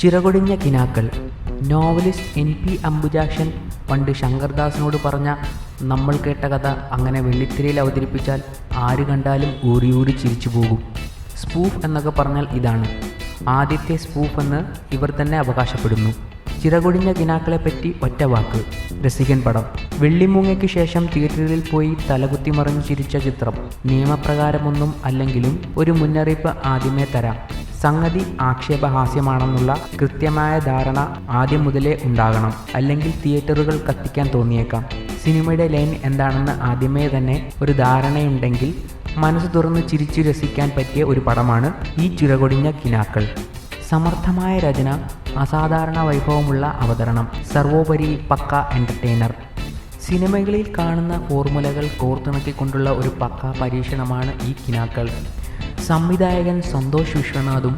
ചിറകൊടിഞ്ഞ കിനാക്കൾ. Novelist N P Ambujakshan പണ്ട് ശങ്കർദാസിനോട് പറഞ്ഞ നമ്മൾ കേട്ട കഥ അങ്ങനെ വെള്ളിത്തിരയിൽ അവതരിപ്പിച്ചാൽ ആര് കണ്ടാലും ഊറി ചിരിച്ചു പോകും. സ്പൂഫ് എന്നൊക്കെ പറഞ്ഞാൽ ഇതാണ്. ആദ്യത്തെ സ്പൂഫ് എന്ന് ഇവർ തന്നെ അവകാശപ്പെടുന്നു. ചിറകൊടിഞ്ഞ കിനാക്കളെ പറ്റി ഒറ്റ വാക്ക് രസികൻ പടം. വെള്ളിമൂങ്ങയ്ക്ക് ശേഷം തിയേറ്ററിൽ പോയി തലകുത്തി മറിഞ്ഞു ചിരിച്ച ചിത്രം. നിയമപ്രകാരമൊന്നും അല്ലെങ്കിലും ഒരു മുന്നറിയിപ്പ് ആദ്യമേ തരാം. സംഗതി ആക്ഷേപഹാസ്യമാണെന്നുള്ള കൃത്യമായ ധാരണ ആദ്യം മുതലേ ഉണ്ടാകണം. അല്ലെങ്കിൽ തിയേറ്ററുകൾ കത്തിക്കാൻ തോന്നിയേക്കാം. സിനിമയുടെ ലൈൻ എന്താണെന്ന് ആദ്യമേ തന്നെ ഒരു ധാരണയുണ്ടെങ്കിൽ മനസ്സ് തുറന്ന് ചിരിച്ചു രസിക്കാൻ പറ്റിയ ഒരു പടമാണ് ഈ ചുരകൊടിഞ്ഞ കിനാക്കൾ. സമർത്ഥമായ രചന അസാധാരണ വൈഭവമുള്ള അവതരണം സർവോപരി പക്ക എന്റർടൈനർ സിനിമകളിൽ കാണുന്ന ഫോർമുലകൾ കോർത്തിണക്കിക്കൊണ്ടുള്ള ഒരു പക്ക പരീക്ഷണമാണ് ഈ കിനാക്കൾ. സംവിധായകൻ സന്തോഷ് വിശ്വനാഥും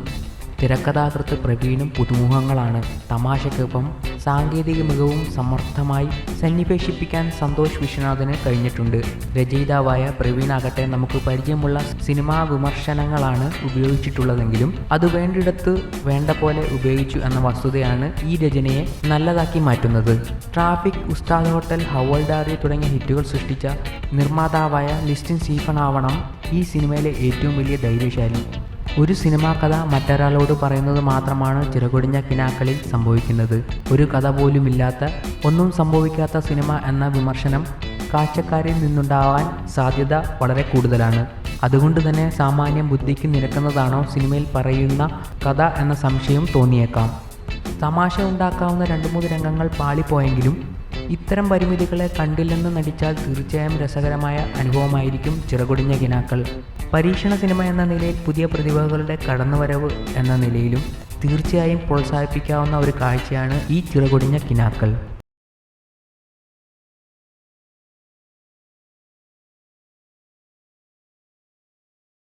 തിരക്കഥാകൃത്ത് പ്രവീണും പുതുമുഖങ്ങളാണ്. തമാശക്കൊപ്പം സാങ്കേതിക മികവും സമർത്ഥമായി സന്നിവേശിപ്പിക്കാൻ സന്തോഷ് വിശ്വനാഥിന് കഴിഞ്ഞിട്ടുണ്ട്. രചയിതാവായ പ്രവീണാകട്ടെ നമുക്ക് പരിചയമുള്ള സിനിമാ വിമർശനങ്ങളാണ് ഉപയോഗിച്ചിട്ടുള്ളതെങ്കിലും അത് വേണ്ടിടത്ത് വേണ്ട പോലെ ഉപയോഗിച്ചു എന്ന വസ്തുതയാണ് ഈ രചനയെ നല്ലതാക്കി മാറ്റുന്നത്. ട്രാഫിക് ഉസ്താദ് ഹോട്ടൽ ഹവൽദാരി തുടങ്ങിയ ഹിറ്റുകൾ സൃഷ്ടിച്ച നിർമ്മാതാവായ ലിസ്റ്റിൻ സീഫൺ ആവണം ഈ സിനിമയിലെ ഏറ്റവും വലിയ ധൈര്യശാലി. ഒരു സിനിമാ കഥ മറ്റൊരാളോട് പറയുന്നത് മാത്രമാണ് ചിറകൊടിഞ്ഞ കിനാക്കളിൽ സംഭവിക്കുന്നത്. ഒരു കഥ പോലുമില്ലാത്ത ഒന്നും സംഭവിക്കാത്ത സിനിമ എന്ന വിമർശനം കാഴ്ചക്കാരിൽ നിന്നുണ്ടാവാൻ സാധ്യത വളരെ കൂടുതലാണ്. അതുകൊണ്ട് തന്നെ സാമാന്യം ബുദ്ധിക്ക് നിരക്കുന്നതാണോ സിനിമയിൽ പറയുന്ന കഥ എന്ന സംശയം തോന്നിയേക്കാം. തമാശ ഉണ്ടാക്കാവുന്ന രണ്ടു മൂന്ന് രംഗങ്ങൾ പാളിപ്പോയെങ്കിലും ഇത്തരം പരിമിതികളെ കണ്ടില്ലെന്ന് നടിച്ചാൽ തീർച്ചയായും രസകരമായ അനുഭവമായിരിക്കും ചിറകൊടിഞ്ഞ കിനാക്കൾ. പരീക്ഷണ സിനിമ എന്ന നിലയിൽ പുതിയ പ്രതിഭകളുടെ കടന്നുവരവ് എന്ന നിലയിലും തീർച്ചയായും പ്രോത്സാഹിപ്പിക്കാവുന്ന ഒരു കാഴ്ചയാണ് ഈ ചിറകൊടിഞ്ഞ കിനാക്കൾ.